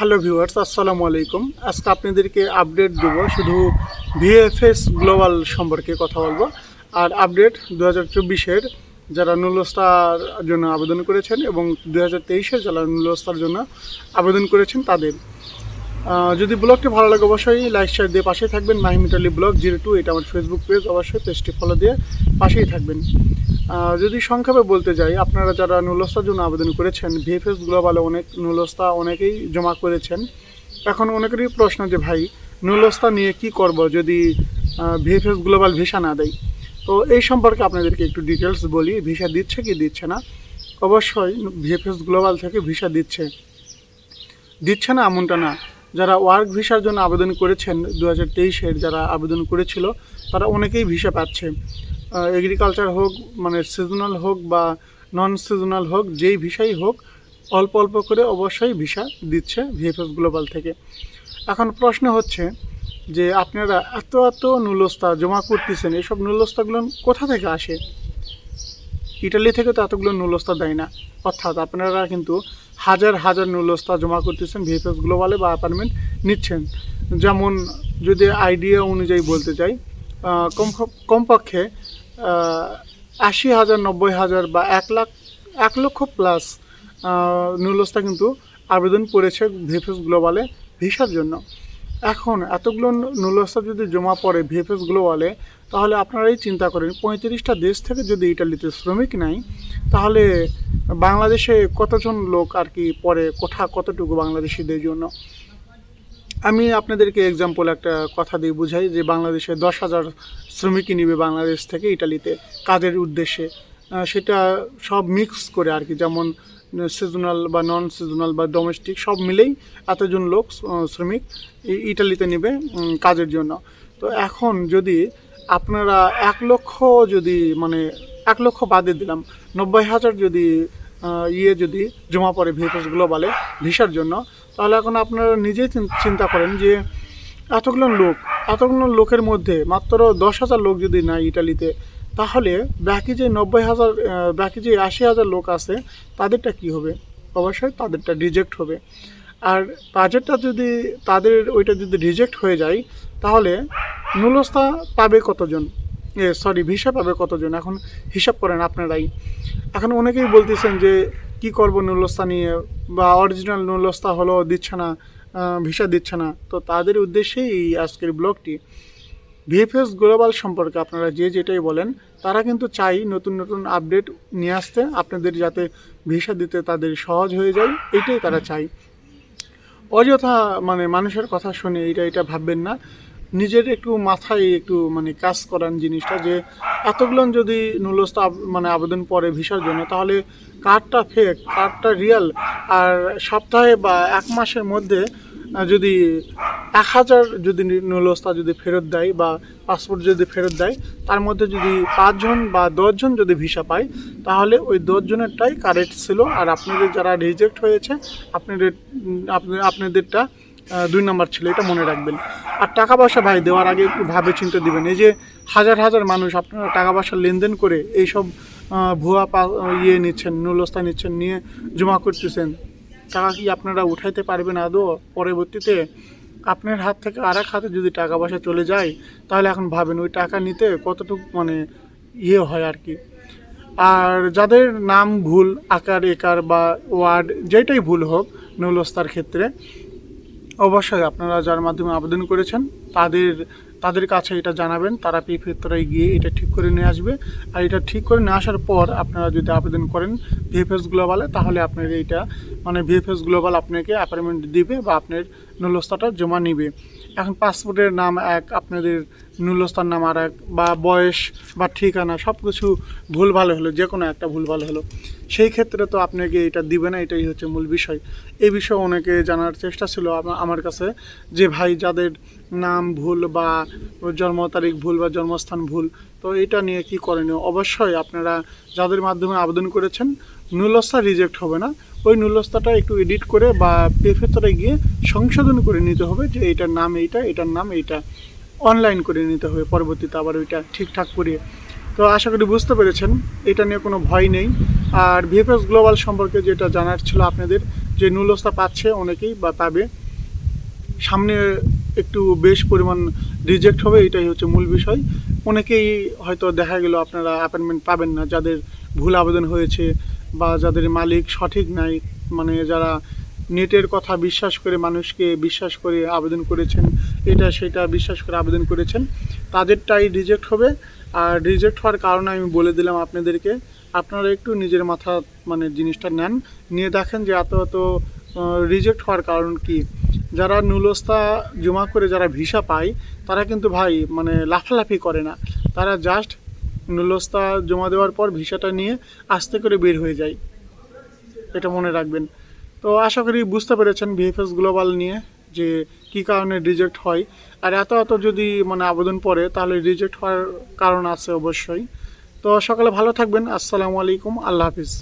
Hello viewers আসসালামু আলাইকুম আজকে আপনাদেরকে আপডেট দেব শুধু ভিএফএস গ্লোবাল সম্পর্কে কথা বলব। আর আপডেট দু হাজার চব্বিশের যারা নুলস্তার জন্য আবেদন করেছেন এবং দু হাজার তেইশের যারা নুলস্তার জন্য আবেদন করেছেন তাদের। যদি ব্লগটি ভালো লাগে অবশ্যই লাইক শেয়ার দিয়ে পাশেই থাকবেন। মাহিমিটালি ব্লগ, জিরো টু এটা আমার ফেসবুক পেজ অবশ্যই পেজটি ফলো দিয়ে পাশেই থাকবেন। যদি সংক্ষেপে বলতে যাই, আপনারা যারা নুলস্তার জন্য আবেদন করেছেন, ভিএফএস গ্লোবালে অনেক নুলস্তা অনেকেই জমা করেছেন। এখন অনেকেরই প্রশ্ন যে, ভাই নুলস্তা নিয়ে কি করব যদি ভিএফএস গ্লোবাল ভিসা না দেয়? তো এই সম্পর্কে আপনাদেরকে একটু ডিটেলস বলি, ভিসা দিচ্ছে কি দিচ্ছে না। অবশ্যই ভিএফএস গ্লোবাল থেকে ভিসা দিচ্ছে। দিচ্ছে না এমনটা না। যারা ওয়ার্ক ভিসার জন্য আবেদন করেছেন দু হাজার যারা আবেদন করেছিল, তারা অনেকেই ভিসা পাচ্ছে। এগ্রিকালচার হোক মানে সিজনাল হোক বা নন সিজনাল হোক, যেই ভিসাই হোক, অল্প অল্প করে অবশ্যই ভিসা দিচ্ছে ভিএফএস গ্লোবাল থেকে। এখন প্রশ্ন হচ্ছে যে আপনারা এত এত নুলস্তা জমা করতেছেন, এসব নুলস্তাগুলো কোথা থেকে আসে? ইটালি থেকে তো এতগুলো নুলস্তা দেয় না। অর্থাৎ আপনারা কিন্তু হাজার হাজার নুলস্তা জমা করতেছেন ভিএফএস গ্লোবালে বা অ্যাপার্টমেন্ট নিচ্ছেন। যেমন যদি আইডিয়া অনুযায়ী বলতে চাই কম কমপক্ষে আশি হাজার, নব্বই হাজার বা এক লাখ, এক লক্ষ প্লাস নুলস্তা কিন্তু আবেদন করেছে ভিএফএস গ্লোবালে ভিসার জন্য। এখন এতগুলো নুলস্তা যদি জমা পড়ে ভিএফএস গ্লোবালে তাহলে আপনারাই চিন্তা করেন, পঁয়ত্রিশটা দেশ থেকে যদি ইটালিতে শ্রমিক নাই তাহলে বাংলাদেশে কতজন লোক আর কি পড়ে, কোঠা কতটুকু বাংলাদেশিদের জন্য? আমি আপনাদেরকে এক্সাম্পল একটা কথা দিয়ে বুঝাই যে বাংলাদেশে দশ হাজার শ্রমিকই নিবে বাংলাদেশ থেকে ইটালিতে কাজের উদ্দেশ্যে। সেটা সব মিক্স করে আর কি, যেমন সিজনাল বা নন সিজনাল বা ডোমেস্টিক সব মিলেই এতজন লোক শ্রমিক ইটালিতে নেবে কাজের জন্য। তো এখন যদি আপনারা এক লক্ষ যদি মানে এক লক্ষ বাদে দিলাম, নব্বই হাজার যদি ইয়ে যদি জমা পড়ে ভিএফএস গ্লোবালে ভিসার জন্য, তাহলে এখন আপনারা নিজেই চিন্তা করেন যে এতগুলো লোক, এতগুলো লোকের মধ্যে মাত্র দশ হাজার লোক যদি নাই ইটালিতে, তাহলে বাকি যে নব্বই হাজার বাকি যে আশি হাজার লোক আছে, তাদেরটা কি হবে? অবশ্যই তাদেরটা রিজেক্ট হবে। আর তাদেরটা যদি তাদের ওইটা যদি রিজেক্ট হয়ে যায়, তাহলে নুলস্তা পাবে কতজন? সরি ভিসা পাবে কতজন? এখন হিসাব করেন আপনারাই। এখন অনেকেই বলতেছেন যে, কি করব নুলস্তা নিয়ে, বা অরিজিনাল নুলস্তা হলো দিচ্ছে না ভিসা দিচ্ছে না। তো তাদের উদ্দেশ্যেই এই আজকের ব্লগটি। ভিএফএস গ্লোবাল সম্পর্কে আপনারা যে যেটাই বলেন, তারা কিন্তু চাই নতুন নতুন আপডেট নিয়ে আসতে, আপনাদের যাতে ভিসা দিতে তাদের সহজ হয়ে যায়, এটাই তারা চায় অযথা মানে মানুষের কথা শুনে এটা এটা ভাববেন না। নিজের একটু মাথায় একটু মানে কাজ করান জিনিসটা যে এতগুলো যদি নুলস্তা মানে আবেদন পড়ে ভিসার জন্য, তাহলে কার্ডটা ফেক কার্ডটা রিয়েল আর সপ্তাহে বা এক মাসের মধ্যে যদি এক হাজার যদি নুলস্তা যদি ফেরত দেয় বা পাসপোর্ট যদি ফেরত দেয়, তার মধ্যে যদি পাঁচজন বা দশজন যদি ভিসা পায়, তাহলে ওই দশজনেরটাই কারেক্ট ছিল। আর আপনাদের যারা রিজেক্ট হয়েছে, আপনাদের আপনাদেরটা দুই নাম্বার ছিল, এটা মনে রাখবেন। আর টাকা পয়সা ভাই দেওয়ার আগে একটু ভাবে চিন্তে দিবেন, এই যে হাজার হাজার মানুষ আপনারা টাকা পয়সা লেনদেন করে এইসব ভুয়া পা- ইয়ে নিচ্ছেন নুলস্তা নিচ্ছেন, নিয়ে জমা করতেছেন, টাকা কি আপনারা উঠাইতে পারবেন আদৌ? পরবর্তীতে আপনার হাত থেকে আর এক হাতে যদি টাকা পয়সা চলে যায়, তাহলে এখন ভাবেন ওই টাকা নিতে কতটুকু মানে ইয়ে হয় আর কি। আর যাদের নাম ভুল, আকার, একার বা ওয়ার্ড, যেটাই ভুল হোক নৌলস্তার ক্ষেত্রে অবশ্যই আপনারা যার মাধ্যমে আবেদন করেছেন, তাদের তাদের কাছে এটা জানাবেন, তারা পিফেত্তরায় গিয়ে এটা ঠিক করে নিয়ে আসবে। আর এটা ঠিক করে নিয়ে আসার পর আপনারা যদি আবেদন করেন ভিএফএস গ্লোবালে, তাহলে আপনার এইটা মানে ভিএফএস গ্লোবাল আপনাকে অ্যাপয়েন্টমেন্ট দিবে বা আপনার নুলস্তাটা জমা নিবে। এখন পাসপোর্টের নাম এক, আপনাদের নুলস্তার নাম আর এক, বা বয়স, বা ঠিকানা সব কিছু ভুল ভালো হলো যে কোনো একটা ভুল ভালো হলো। সেই ক্ষেত্রে তো আপনাকে এটা দিবে না, এটাই হচ্ছে মূল বিষয়। এই বিষয়ে অনেকে জানার চেষ্টা ছিল আমার কাছে যে ভাই যাদের নাম ভুল বা জন্ম তারিখ ভুল বা জন্মস্থান ভুল, তো এটা নিয়ে কি করণীয়? অবশ্যই আপনারা যাদের মাধ্যমে আবেদন করেছেন নুলস্তা রিজেক্ট হবে না। ওই নুলস্তাটা একটু এডিট করে বা পেফেতরে গিয়ে সংশোধন করে নিতে হবে যে এটার নাম এইটা, এটার নাম এইটা। অনলাইন করে নিতে হবে, পরবর্তীতে আবার ওইটা ঠিকঠাক করে। তো আশা করি বুঝতে পেরেছেন, এটা নিয়ে কোনো ভয় নেই। আর ভিএফএস গ্লোবাল সম্পর্কে যেটা জানার ছিল আপনাদের, যে নুলস্তা পাচ্ছে অনেকেই বা পাবে। সামনে একটু বেশ পরিমাণ রিজেক্ট হবে, এটাই হচ্ছে মূল বিষয়। অনেকেই হয়তো দেখা গেল আপনারা অ্যাপয়েন্টমেন্ট পাবেন না, যাদের ভুল আবেদন হয়েছে বা যাদের মালিক সঠিক নাই মানে যারা নেটের কথা বিশ্বাস করে মানুষকে বিশ্বাস করে আবেদন করেছেন, এটা সেটা বিশ্বাস করে আবেদন করেছেন, তাদেরটাই রিজেক্ট হবে। আর রিজেক্ট হওয়ার কারণে আমি বলে দিলাম আপনাদেরকে, আপনারা একটু নিজের মাথা মানে জিনিসটা নেন। নিয়ে দেখেন যে এত এত রিজেক্ট হওয়ার কারণ কি। যারা নুলস্তা জমা করে যারা ভিসা পায়, তারা কিন্তু ভাই মানে লাফালাফি করে না। তারা জাস্ট নুলস্তা জমা দেওয়ার পর ভিসাটা নিয়ে আস্তে করে বের হয়ে যায় এটা মনে রাখবেন। তো আশা করি বুঝতে পেরেছেন ভিএফএস গ্লোবাল নিয়ে যে কি কারণে রিজেক্ট হয়। আর এত এত যদি মানে আবেদন পড়ে, তাহলে রিজেক্ট হওয়ার কারণ আছে অবশ্যই। তো সকালে ভালো থাকবেন। আসসালামু আলাইকুম। আল্লাহ হাফিজ।